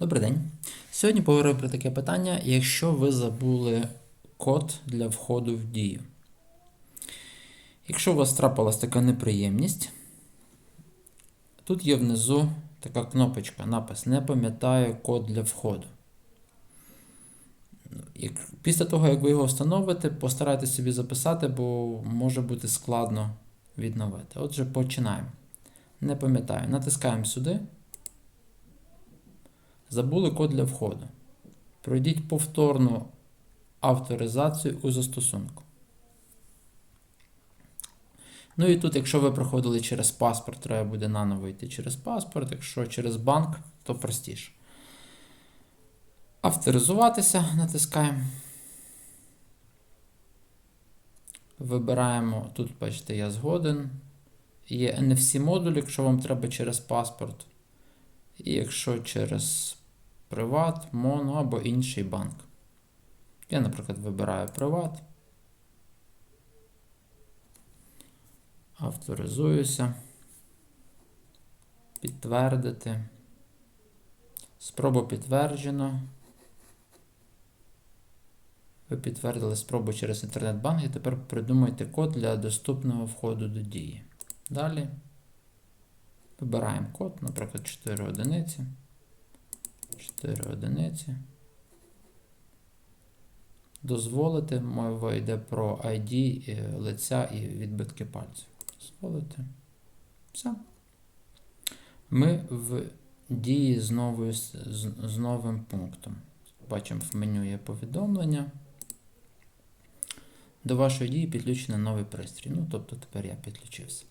Добрий день. Сьогодні поговоримо про таке питання, якщо ви забули код для входу в дію. Якщо у вас трапилась така неприємність, тут є внизу така кнопочка, напис Не пам'ятаю код для входу. Після того, як ви його встановите, постарайтесь собі записати, бо може бути складно відновити. Отже, починаємо. Не пам'ятаю. Натискаємо сюди. Забули код для входу. Пройдіть повторну авторизацію у застосунку. Ну і тут, якщо ви проходили через паспорт, треба буде наново йти через паспорт. Якщо через банк, то простіше. Авторизуватися натискаємо. Вибираємо, тут, бачите, я згоден. Є NFC модуль, якщо вам треба через паспорт. І якщо через Приват, Моно або інший банк. Я, наприклад, вибираю Приват. Авторизуюся. Підтвердити. Спроба підтверджено. Ви підтвердили спробу через інтернет-банк і тепер придумайте код для доступного входу до дії. Далі. Вибираємо код, наприклад, 4 одиниці. 4 одиниці. Дозволити, мова йде про ID лиця і відбитки пальців. Дозволити. Все. Ми в дії з, новою, з, з новим пунктом. Бачимо, в меню є повідомлення. До вашої дії підключений новий пристрій. Ну, тобто тепер я підключився.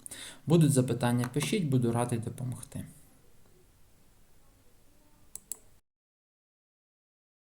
Будуть запитання, пишіть, буду радий допомогти.